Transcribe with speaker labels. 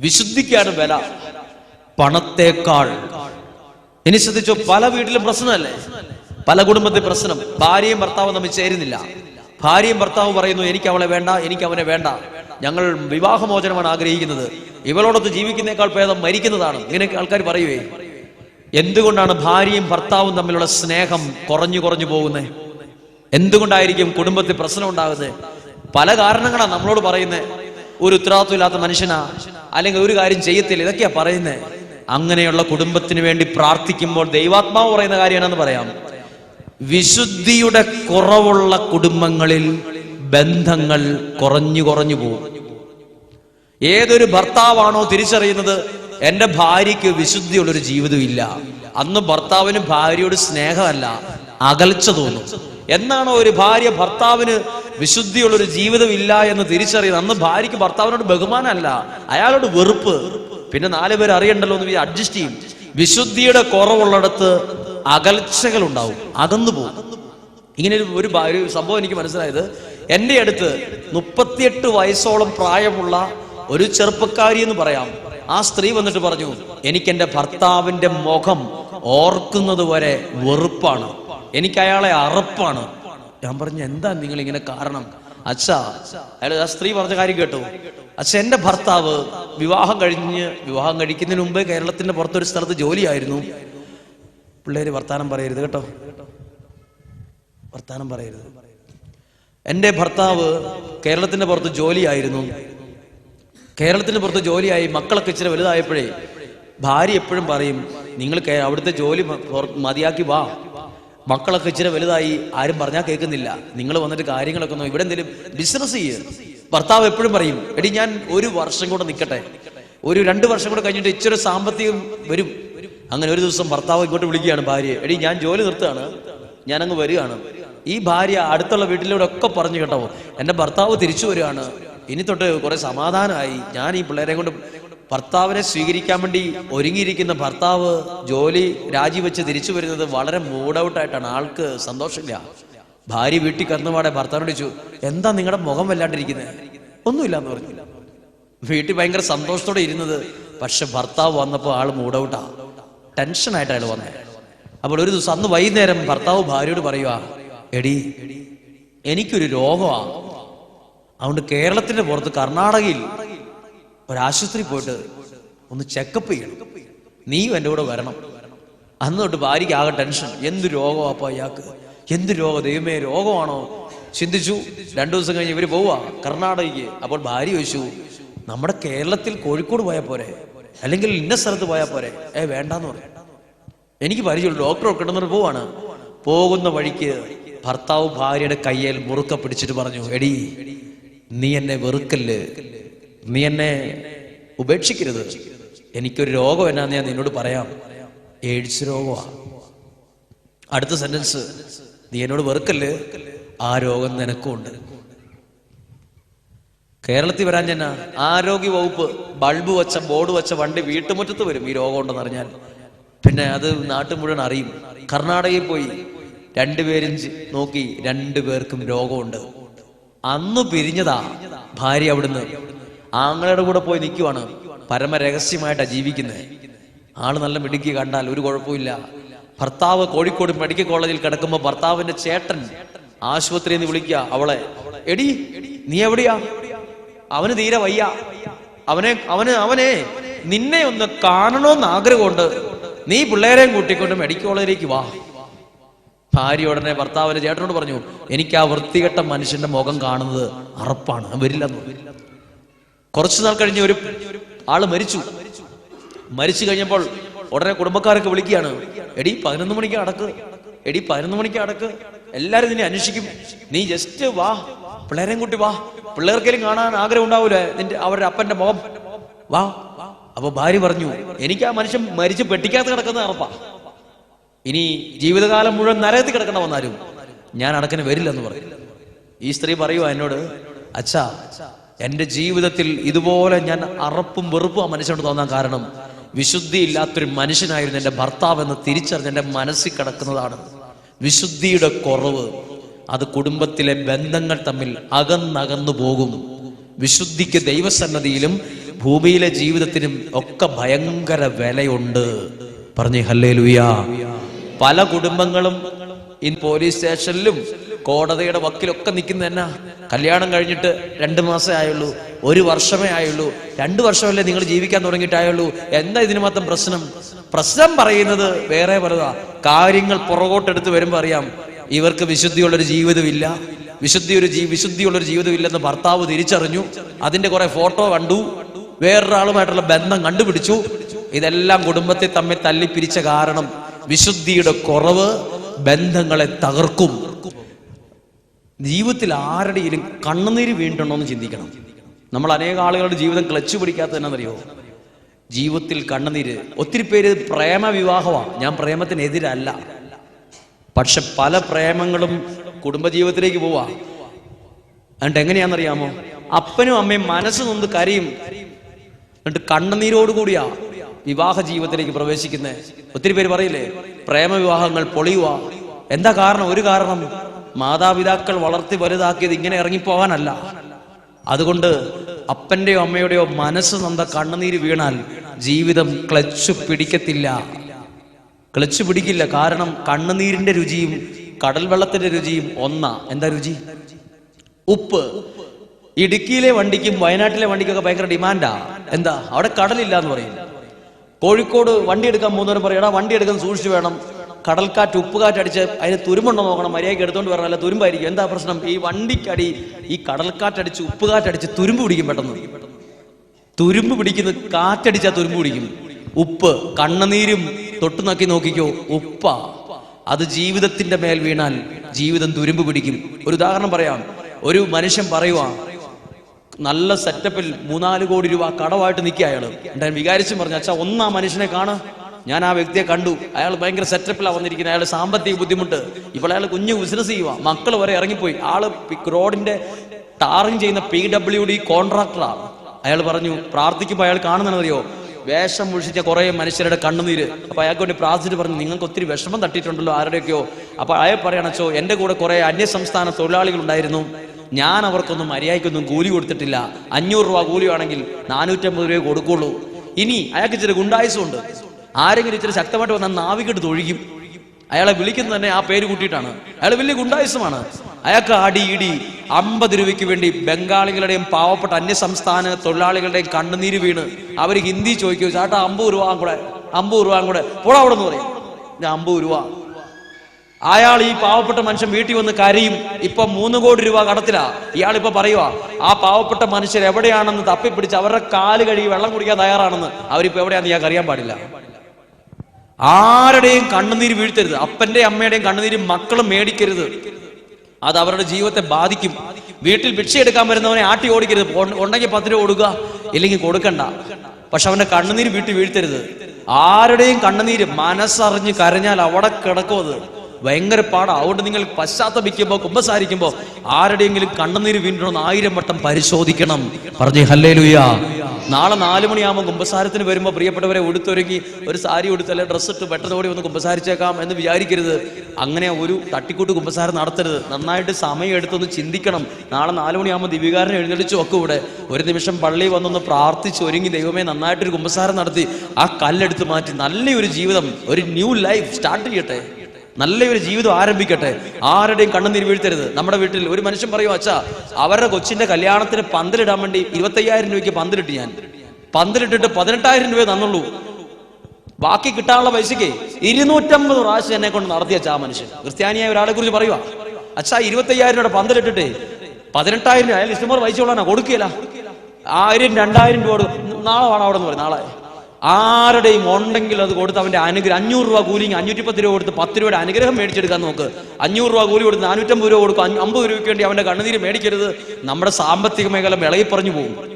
Speaker 1: വിശുദ്ധിക്കാണ് വില. പണത്തേക്കാൾ. ഇനി ശ്രദ്ധിച്ചോ പല വീട്ടിലും പ്രശ്നമല്ലേ? പല കുടുംബത്തിൽ പ്രശ്നം. ഭാര്യയും ഭർത്താവും തമ്മിൽ ചേരുന്നില്ല. ഭാര്യയും ഭർത്താവും പറയുന്നു എനിക്ക് അവളെ വേണ്ട എനിക്ക് അവനെ വേണ്ട. ഞങ്ങൾ വിവാഹമോചനമാണ് ആഗ്രഹിക്കുന്നത്. ഇവളോടൊത്ത് ജീവിക്കുന്നേക്കാൾ ഭേദം മരിക്കുന്നതാണ്. ഇങ്ങനെയൊക്കെ ആൾക്കാർ പറയുവേ. എന്തുകൊണ്ടാണ് ഭാര്യയും ഭർത്താവും തമ്മിലുള്ള സ്നേഹം കുറഞ്ഞു കുറഞ്ഞു പോകുന്നത് എന്തുകൊണ്ടായിരിക്കും കുടുംബത്തിൽ പ്രശ്നം ഉണ്ടാകുന്നത് പല കാരണങ്ങളാണ് നമ്മളോട് പറയുന്നത് ഒരു ഉത്തരവാദിത്വം ഇല്ലാത്ത മനുഷ്യനാ അല്ലെങ്കിൽ ഒരു കാര്യം ചെയ്യത്തില്ല. ഇതൊക്കെയാ പറയുന്നത് അങ്ങനെയുള്ള കുടുംബത്തിന് വേണ്ടി പ്രാർത്ഥിക്കുമ്പോൾ ദൈവാത്മാവ് പറയുന്ന കാര്യമാണെന്ന് പറയാം? വിശുദ്ധിയുടെ കുറവുള്ള കുടുംബങ്ങളിൽ ബന്ധങ്ങൾ കുറഞ്ഞു കുറഞ്ഞു പോകും. ഏതൊരു ഭർത്താവാണോ തിരിച്ചറിയുന്നത് എന്റെ ഭാര്യയ്ക്ക് വിശുദ്ധിയുള്ളൊരു ജീവിതമില്ല അന്ന് ഭർത്താവിന് ഭാര്യയോട് സ്നേഹമല്ല അകൽച്ച തോന്നും. എന്നാണോ ഒരു ഭാര്യ ഭർത്താവിന് വിശുദ്ധിയുള്ളൊരു ജീവിതമില്ല എന്ന് തിരിച്ചറിയുന്നത് അന്ന് ഭാര്യയ്ക്ക് ഭർത്താവിനോട് ബഹുമാനമല്ല അയാളോട് വെറുപ്പ്. പിന്നെ നാല് പേര് അറിയണ്ടല്ലോ എന്ന് അഡ്ജസ്റ്റ് ചെയ്യും. വിശുദ്ധിയുടെ കുറവുള്ളിടത്ത് അകൽച്ചകൾ ഉണ്ടാവും അകന്നു പോകും. ഇങ്ങനെ ഒരു ഒരു സംഭവം എനിക്ക് മനസ്സിലായത്. എന്റെ അടുത്ത് മുപ്പത്തിയെട്ട് വയസ്സോളം പ്രായമുള്ള ഒരു ചെറുപ്പക്കാരി എന്ന് പറയാം. ആ സ്ത്രീ വന്നിട്ട് പറഞ്ഞു എനിക്ക് എന്റെ ഭർത്താവിന്റെ മുഖം ഓർക്കുന്നത് വരെ വെറുപ്പാണ്. എനിക്ക് അയാളെ അറപ്പാണ്. ഞാൻ പറഞ്ഞു എന്താ നിങ്ങൾ ഇങ്ങനെ കാരണം? അച്ഛാ അയാൾ ആ സ്ത്രീ പറഞ്ഞ കാര്യം കേട്ടു. അച്ഛ എന്റെ ഭർത്താവ് വിവാഹം കഴിഞ്ഞ് വിവാഹം കഴിക്കുന്നതിന് മുമ്പേ കേരളത്തിന്റെ പുറത്തൊരു സ്ഥലത്ത് ജോലിയായിരുന്നു. പിള്ളേര് വർത്താനം പറയരുത് കേട്ടോ. വർത്താനം പറയരുത്. എന്റെ ഭർത്താവ് കേരളത്തിന്റെ പുറത്ത് ജോലിയായിരുന്നു. കേരളത്തിന്റെ പുറത്ത് ജോലിയായി മക്കളൊക്കെ ഇച്ചിരി വലുതായപ്പോഴേ ഭാര്യ എപ്പോഴും പറയും നിങ്ങൾ അവിടുത്തെ ജോലി മതിയാക്കി വാ. മക്കളൊക്കെ ഇച്ചിരി വലുതായി ആരും പറഞ്ഞാൽ കേൾക്കുന്നില്ല. നിങ്ങൾ വന്നിട്ട് കാര്യങ്ങളൊക്കെ നോ ഇവിടെ എന്തെങ്കിലും ബിസിനസ് ചെയ്യുക ഭർത്താവ് എപ്പോഴും പറയും എടി ഞാൻ ഒരു വർഷം കൂടെ നിൽക്കട്ടെ ഒരു രണ്ട് വർഷം കൂടെ കഴിഞ്ഞിട്ട് ഇച്ചിരി സാമ്പത്തികം വരും. അങ്ങനെ ഒരു ദിവസം ഭർത്താവ് ഇങ്ങോട്ട് വിളിക്കുകയാണ് ഭാര്യയെ എടി ഞാൻ ജോലി നിർത്തുകയാണ്. ഞാൻ അങ്ങ് വരികയാണ്. ഈ ഭാര്യ അടുത്തുള്ള വീട്ടിലൂടെ ഒക്കെ പറഞ്ഞു കേട്ടോ. എന്റെ ഭർത്താവ് തിരിച്ചു വരികയാണ്. ഇനി തൊട്ട് കുറെ സമാധാനമായി. ഞാൻ ഈ പിള്ളേരെ കൊണ്ട് ഭർത്താവിനെ സ്വീകരിക്കാൻ വേണ്ടി ഒരുങ്ങിയിരിക്കുന്ന ഭർത്താവ് ജോലി രാജിവെച്ച് തിരിച്ചു വരുന്നത് വളരെ മൂഡൌട്ടായിട്ടാണ് ആൾക്ക് സന്തോഷമില്ല. ഭാര്യ വീട്ടിൽ കന്നുപാടെ ഭർത്താവിനോട് ചോദിച്ചു എന്താ നിങ്ങളുടെ മുഖം വല്ലാണ്ടിരിക്കുന്നത് ഒന്നുമില്ല എന്ന് പറഞ്ഞു. വീട്ടിൽ ഭയങ്കര സന്തോഷത്തോടെ ഇരുന്നത്. പക്ഷെ ഭർത്താവ് വന്നപ്പോൾ ആൾ മൂഡൌട്ടാ ടെൻഷനായിട്ട് അയാൾ വന്നത് അപ്പോൾ ഒരു ദിവസം അന്ന് വൈകുന്നേരം ഭർത്താവ് ഭാര്യയോട് പറയുക എടി എനിക്കൊരു രോഗമാണ് അതുകൊണ്ട് കേരളത്തിന്റെ പുറത്ത് കർണാടകയിൽ ഒരാശുപത്രി പോയിട്ട് ഒന്ന് ചെക്കപ്പ് ചെയ്യണം. നീയും എന്റെ കൂടെ വരണം. അന്ന് തൊട്ട് ഭാര്യയ്ക്ക് ആകെ ടെൻഷൻ എന്ത് രോഗമാപ്പോ ഇയാൾക്ക് എന്ത് രോഗം? ദൈവമേ രോഗമാണോ? ചിന്തിച്ചു. രണ്ടു ദിവസം കഴിഞ്ഞ് ഇവർ പോവാ കർണാടകയ്ക്ക്. അപ്പോൾ ഭാര്യ ചോദിച്ചു നമ്മുടെ കേരളത്തിൽ കോഴിക്കോട് പോയാൽ പോരെ? അല്ലെങ്കിൽ ഇന്ന സ്ഥലത്ത് പോയാൽ പോരെ? ഏ വേണ്ടാന്ന് പറഞ്ഞു. എനിക്ക് പരിചയമുള്ള ഡോക്ടർ കിടന്നിട്ട് പോവാണ്. പോകുന്ന വഴിക്ക് ഭർത്താവ് ഭാര്യയുടെ കയ്യിൽ മുറുക്ക പിടിച്ചിട്ട് പറഞ്ഞു എടി നീ എന്നെ വെറുക്കല്ല്. നീ എന്നെ ഉപേക്ഷിക്കരുത്. എനിക്കൊരു രോഗം എന്നാന്ന് ഞാൻ നിന്നോട് പറയാം. എയ്ഡ്സ് രോഗമാ. അടുത്ത സെന്റൻസ് നീ എന്നോട് വെറുക്കല്ലേ? ആ രോഗം നിനക്കും ഉണ്ട്. കേരളത്തിൽ വരാൻ ചെന്ന ആരോഗ്യ വകുപ്പ് ബൾബ് വച്ച ബോർഡ് വച്ച വണ്ടി വീട്ടുമുറ്റത്ത് വരും ഈ രോഗം ഉണ്ടെന്ന് അറിഞ്ഞാൽ. പിന്നെ അത് നാട്ടു മുഴുവൻ അറിയും. കർണാടകയിൽ പോയി രണ്ടുപേരും നോക്കി രണ്ടുപേർക്കും രോഗമുണ്ട്. അന്ന് പിരിഞ്ഞതാ ഭാര്യ അവിടുന്ന്. ആങ്ങളുടെ കൂടെ പോയി നിൽക്കുവാണ്. പരമരഹസ്യമായിട്ടാണ് ജീവിക്കുന്നത് ആൾ നല്ല മിടുക്കി കണ്ടാൽ ഒരു കുഴപ്പമില്ല ഭർത്താവ് കോഴിക്കോട് മെഡിക്കൽ കോളേജിൽ കിടക്കുമ്പോൾ ഭർത്താവിന്റെ ചേട്ടൻ ആശുപത്രിയിൽ നിന്ന് വിളിക്കുക. അവളെ എടി നീ എവിടെയാ? അവന് തീരെ വയ്യ. അവനെ അവന് അവനെ നിന്നെ ഒന്ന് കാണണമെന്ന് ആഗ്രഹമുണ്ട്. നീ പിള്ളേരെയും കൂട്ടിക്കൊണ്ട് മെഡിക്കൽ കോളേജിലേക്ക് വാ. ഭാര്യ ഉടനെ ഭർത്താവിന്റെ ചേട്ടനോട് പറഞ്ഞു എനിക്ക് ആ വൃത്തികെട്ട മനുഷ്യന്റെ മുഖം കാണുന്നത് അറപ്പാണ്. വരില്ല എന്ന്. കുറച്ചു നാൾ കഴിഞ്ഞ് ഒരു ആൾ മരിച്ചു. മരിച്ചു കഴിഞ്ഞപ്പോൾ ഉടനെ കുടുംബക്കാരൊക്കെ വിളിക്കുകയാണ് എടി പതിനൊന്ന് മണിക്ക് അടക്ക് എടി പതിനൊന്ന് മണിക്ക് അടക്ക് എല്ലാരും നിന്നെ അന്വേഷിക്കും. നീ ജസ്റ്റ് വാ. പിള്ളേരെയും കൂട്ടി വാ. പിള്ളേർക്കെങ്കിലും കാണാൻ ആഗ്രഹം ഉണ്ടാവൂലേ? നിന്റെ അവരുടെ അപ്പന്റെ മുഖം. വാ. അപ്പൊ ഭാര്യ പറഞ്ഞു എനിക്ക് ആ മനുഷ്യൻ മരിച്ച് പെട്ടിക്കകത്ത് കിടക്കുന്ന അറപ്പാ ഇനി ജീവിതകാലം മുഴുവൻ നരകത്തിൽ കിടക്കണ വന്നാലും ഞാൻ അടക്കന് വരില്ലെന്ന് പറഞ്ഞു. ഈ സ്ത്രീ പറയുവാ എന്നോട് അച്ഛാ എന്റെ ജീവിതത്തിൽ ഇതുപോലെ ഞാൻ അറപ്പും വെറുപ്പും ആ മനുഷ്യനോട് തോന്നാൻ കാരണം വിശുദ്ധി ഇല്ലാത്തൊരു മനുഷ്യനായിരുന്നു എന്റെ ഭർത്താവ് എന്ന് തിരിച്ചറിഞ്ഞ് എന്റെ മനസ്സിൽ കിടക്കുന്നതാണ്. വിശുദ്ധിയുടെ കുറവ് അത് കുടുംബത്തിലെ ബന്ധങ്ങൾ തമ്മിൽ അകന്നകന്നു പോകും വിശുദ്ധിക്ക് ദൈവസന്നതിയിലും ഭൂമിയിലെ ജീവിതത്തിനും ഒക്കെ ഭയങ്കര വിലയുണ്ട്. പറഞ്ഞു ഹല്ലേ ലുയാ പല കുടുംബങ്ങളും ഈ പോലീസ് സ്റ്റേഷനിലും കോടതിയുടെ വക്കിലൊക്കെ നിൽക്കുന്ന തന്നെ കല്യാണം കഴിഞ്ഞിട്ട് രണ്ട് മാസമേ ആയുള്ളൂ ഒരു വർഷമേ ആയുള്ളൂ രണ്ട് വർഷമല്ലേ നിങ്ങൾ ജീവിക്കാൻ തുടങ്ങിയിട്ടായുള്ളൂ. എന്താ ഇതിന് മാത്രം പ്രശ്നം? പ്രശ്നം പറയുന്നത് വേറെ പലതാ കാര്യങ്ങൾ പുറകോട്ടെടുത്ത് വരുമ്പോൾ അറിയാം ഇവർക്ക് വിശുദ്ധിയുള്ളൊരു ജീവിതമില്ല. വിശുദ്ധി ഒരു ജീ വിശുദ്ധിയുള്ളൊരു ജീവിതമില്ലെന്ന് ഭർത്താവ് തിരിച്ചറിഞ്ഞു. അതിന്റെ കുറെ ഫോട്ടോ കണ്ടു. വേറൊരാളുമായിട്ടുള്ള ബന്ധം കണ്ടുപിടിച്ചു. ഇതെല്ലാം കുടുംബത്തെ തമ്മിൽ തല്ലിപ്പിരിച്ച കാരണം വിശുദ്ധിയുടെ കുറവ് ബന്ധങ്ങളെ തകർക്കും. ജീവിതത്തിൽ ആരുടെയും കണ്ണുനീര് വീണ്ടുണ്ടോ എന്ന് ചിന്തിക്കണം. നമ്മൾ അനേക ആളുകളുടെ ജീവിതം ക്ലച്ച് പിടിക്കാത്ത അറിയോ ജീവിതത്തിൽ കണ്ണുനീര് ഒത്തിരി പേര് പ്രേമ വിവാഹമാണ് ഞാൻ പ്രേമത്തിനെതിരല്ല. പക്ഷെ പല പ്രേമങ്ങളും കുടുംബജീവിതത്തിലേക്ക് പോവാ. എന്നിട്ട് എങ്ങനെയാണെന്നറിയാമോ? അപ്പനും അമ്മയും മനസ്സ് നൊന്ന് കരയും. എന്നിട്ട് കണ്ണുനീരോടുകൂടിയാ വിവാഹ ജീവിതത്തിലേക്ക് പ്രവേശിക്കുന്നത് ഒത്തിരി പേര് പറയില്ലേ? പ്രേമവിവാഹങ്ങൾ പൊളിയുക. എന്താ കാരണം? ഒരു കാരണം. മാതാപിതാക്കൾ വളർത്തി വലുതാക്കിയത് ഇങ്ങനെ ഇറങ്ങിപ്പോവാനല്ല. അതുകൊണ്ട് അപ്പന്റെയോ അമ്മയുടെയോ മനസ്സ് നന്ദ കണ്ണുനീര് വീണാൽ ജീവിതം ക്ലച്ച് പിടിക്കത്തില്ല. ക്ലച്ച് പിടിക്കില്ല. കാരണം കണ്ണുനീരിന്റെ രുചിയും കടൽ വെള്ളത്തിന്റെ രുചിയും ഒന്നാ. എന്താ രുചി? ഉപ്പ്. ഇടുക്കിയിലെ വണ്ടിക്കും വയനാട്ടിലെ വണ്ടിക്കൊക്കെ ഭയങ്കര ഡിമാൻഡാ. എന്താ? അവിടെ കടലില്ല എന്ന് പറയും. കോഴിക്കോട് വണ്ടി എടുക്കാൻ പോകുന്നവരും പറയും എടാ വണ്ടി എടുക്കാൻ സൂക്ഷിച്ചു വേണം. കടൽക്കാറ്റ് ഉപ്പുകാറ്റ് അടിച്ച് അതിന് തുരുമ്പുണ്ടോ നോക്കണം. മര്യാദയ്ക്ക് എടുത്തോണ്ട് വരണം. അല്ല തുരുമ്പായിരിക്കും. എന്താ പ്രശ്നം? ഈ വണ്ടിക്കടി ഈ കടൽക്കാറ്റടിച്ച് ഉപ്പുകാറ്റടിച്ച് തുരുമ്പ് പിടിക്കും പെട്ടെന്ന്. തുരുമ്പ് പിടിക്കുന്ന കാറ്റടിച്ചാ തുരുമ്പ് പിടിക്കും. ഉപ്പ് കണ്ണുനീരും തൊട്ടു നോക്കി നോക്കിക്കോ ഉപ്പ. അത് ജീവിതത്തിന്റെ മേൽ വീണാൽ ജീവിതം തുരുമ്പ് പിടിക്കും. ഒരു ഉദാഹരണം പറയാം. ഒരു മനുഷ്യൻ പറയുവാ നല്ല സെറ്റപ്പിൽ മൂന്നാൽ കോടി രൂപ കടവായിട്ട് നിൽക്കുക അയാൾ. എന്നിട്ട് വികാരിച്ചും പറഞ്ഞു അച്ഛാ ഒന്നാ മനുഷ്യനെ കാണാ. ഞാൻ ആ വ്യക്തിയെ കണ്ടു. അയാൾ ഭയങ്കര സെറ്റപ്പിലാണ് വന്നിരിക്കുന്നത്. അയാൾ സാമ്പത്തിക ബുദ്ധിമുട്ട്. ഇപ്പോൾ അയാൾ കുഞ്ഞു ബിസിനസ് ചെയ്യുക മക്കൾ വരെ ഇറങ്ങിപ്പോയി. ആൾ റോഡിന്റെ ടാറിങ് ചെയ്യുന്ന പി ഡബ്ല്യു ഡി കോൺട്രാക്ടറാണ് അയാൾ പറഞ്ഞു പ്രാർത്ഥിക്കുമ്പോൾ അയാൾ കാണുന്നറിയോ വേഷം മുഴിച്ച കുറെ മനുഷ്യരുടെ കണ്ണുനീര്. അപ്പൊ അയാൾക്ക് വേണ്ടി പ്രാർത്ഥിച്ചിട്ട് പറഞ്ഞു നിങ്ങൾക്ക് ഒത്തിരി വിഷമം തട്ടിയിട്ടുണ്ടല്ലോ ആരുടെയൊക്കെയോ? അപ്പൊ അയാൾ പറയണച്ചോ എന്റെ കൂടെ കുറെ അന്യസംസ്ഥാന തൊഴിലാളികൾ ഉണ്ടായിരുന്നു ഞാൻ അവർക്കൊന്നും മര്യാദയ്ക്കൊന്നും കൂലി കൊടുത്തിട്ടില്ല. അഞ്ഞൂറ് രൂപ കൂലിയാണെങ്കിൽ നാനൂറ്റമ്പത് രൂപ കൊടുക്കുള്ളൂ. ഇനി അയാൾക്ക് ഇച്ചിരി ഗുണ്ടായുസുണ്ട്. ആരെങ്കിലും ഇച്ചിരി ശക്തമായിട്ട് വന്നാൽ നാവികെട്ട് തൊഴിക്കും അയാളെ വിളിക്കുന്നത് തന്നെ ആ പേര് കൂട്ടിയിട്ടാണ്. അയാൾ വലിയ ഗുണ്ടായുസമാണ്. അയാൾക്ക് അടി ഇടി അമ്പത് രൂപയ്ക്ക് വേണ്ടി ബംഗാളികളുടെയും പാവപ്പെട്ട അന്യസംസ്ഥാന തൊഴിലാളികളുടെയും കണ്ണുനീര് വീണ് അവർ ഹിന്ദി ചോദിക്കും ചേട്ടാ അമ്പത് രൂപ കൂടെ അമ്പത് രൂപ കൂടെ പോടാ അവിടെ നിന്ന് പറയും അമ്പത് രൂപ. അയാൾ ഈ പാവപ്പെട്ട മനുഷ്യൻ വീട്ടിൽ വന്ന് കരയും. ഇപ്പൊ മൂന്ന് കോടി രൂപ കടത്തിലാ. ഇയാൾ ഇപ്പൊ പറയുക ആ പാവപ്പെട്ട മനുഷ്യർ എവിടെയാണെന്ന് തപ്പിപ്പിടിച്ച് അവരുടെ കാൽ കഴുകി വെള്ളം കുടിക്കാൻ തയ്യാറാണെന്ന്. അവരിപ്പോ എവിടെയാണെന്ന് ഞാൻ അറിയാൻ പാടില്ല. ആരുടെയും കണ്ണുനീര് വീഴ്ത്തരുത്. അപ്പന്റെയും അമ്മയുടെയും കണ്ണുനീര് മക്കളും മേടിക്കരുത്. അത് അവരുടെ ജീവിതത്തെ ബാധിക്കും. വീട്ടിൽ ഭിക്ഷ എടുക്കാൻ വരുന്നവനെ ആട്ടി ഓടിക്കരുത്. ഉണ്ട- ഉണ്ടെങ്കിൽ പത്ത് രൂപ കൊടുക്കുക ഇല്ലെങ്കിൽ കൊടുക്കണ്ട. പക്ഷെ അവന്റെ കണ്ണുനീര് വീട്ടിൽ വീഴ്ത്തരുത്. ആരുടെയും കണ്ണുനീര് മനസ്സറിഞ്ഞ് കരഞ്ഞാൽ അവിടെ കിടക്കും അത്. ഭയങ്കര പാടാ. അതുകൊണ്ട് നിങ്ങൾ പശ്ചാത്തപിക്കുമ്പോൾ കുമ്പസാരിക്കുമ്പോൾ ആരുടെയെങ്കിലും കണ്ണുനീര് വീണ്ടും ആയിരം വട്ടം പരിശോധിക്കണം. പറഞ്ഞേ ഹല്ലേ നാളെ നാല് മണിയാകുമ്പോൾ കുമ്പസാരത്തിന് വരുമ്പോൾ പ്രിയപ്പെട്ടവരെ ഉടുത്തൊരുങ്ങി ഒരു സാരി ഉടുത്ത് അല്ലെങ്കിൽ ഡ്രസ്സ് ഇട്ട് പെട്ടെന്ന് വന്ന് ഒന്ന് കുമ്പസാരിച്ചേക്കാം എന്ന് വിചാരിക്കരുത്. അങ്ങനെ ഒരു തട്ടിക്കൂട്ട് കുമ്പസാരം നടത്തരുത്. നന്നായിട്ട് സമയം എടുത്തൊന്ന് ചിന്തിക്കണം. നാളെ നാല് മണിയാകുമ്പോൾ ദിവികാരനെ എഴുന്നള്ളിച്ച് ഒക്കെ ഇവിടെ. ഒരു നിമിഷം പള്ളി വന്നൊന്ന് പ്രാർത്ഥിച്ച് ഒരുങ്ങി ദൈവമേ നന്നായിട്ടൊരു കുമ്പസാരം നടത്തി ആ കല്ലെടുത്ത് മാറ്റി. നല്ലൊരു ജീവിതം. ഒരു ന്യൂ ലൈഫ് സ്റ്റാർട്ട് ചെയ്യട്ടെ. നല്ലൊരു ജീവിതം ആരംഭിക്കട്ടെ. ആരുടെയും കണ്ണുനീര് വീഴ്ത്തരുത്. നമ്മുടെ വീട്ടിൽ ഒരു മനുഷ്യൻ പറയും അച്ഛാ അവരുടെ കൊച്ചിന്റെ കല്യാണത്തിന് പന്തലിടാൻ വേണ്ടി ഇരുപത്തയ്യായിരം രൂപയ്ക്ക് പന്തലിട്ട് ഞാൻ. പന്തലിട്ടിട്ട് പതിനെട്ടായിരം രൂപയെ തന്നുള്ളൂ. ബാക്കി കിട്ടാനുള്ള പൈസക്ക് ഇരുന്നൂറ്റമ്പത് പ്രാവശ്യം എന്നെ കൊണ്ട് നടത്തി അച്ഛാ ആ മനുഷ്യൻ. ക്രിസ്ത്യാനിയായ ഒരാളെ കുറിച്ച് പറയുക അച്ഛാ ഇരുപത്തയ്യായിരം രൂപയുടെ പന്തലിട്ടിട്ട്. പതിനെട്ടായിരം രൂപ അയാൾ ഇഷ്ടംപോലെ പൈസ ഉള്ളതാ കൊടുക്കുകയില്ല. ആയിരം രണ്ടായിരം രൂപ നാളെ വേണം അവിടെ നിന്ന് പറയും നാളെ. ആരുടെയും ഉണ്ടെങ്കിൽ അത് കൊടുത്ത് അവന്റെ അനുഗ്രഹം അഞ്ഞൂറ് രൂപ കൂലിങ് അഞ്ഞൂറ്റി പത്ത് രൂപ കൊടുത്ത് പത്ത് രൂപയുടെ അനുഗ്രഹം മേടിച്ചെടുക്കാൻ നോക്ക്. അഞ്ഞൂറ് രൂപ കൂലി കൊടുത്ത് നാനൂറ്റമ്പത് രൂപ കൊടുക്കും അമ്പത് രൂപയ്ക്ക് വേണ്ടി അവന്റെ കണ്ണുനീര് മേടിക്കരുത്. നമ്മുടെ സാമ്പത്തിക മേഖല വിളകി പറഞ്ഞു പോകും.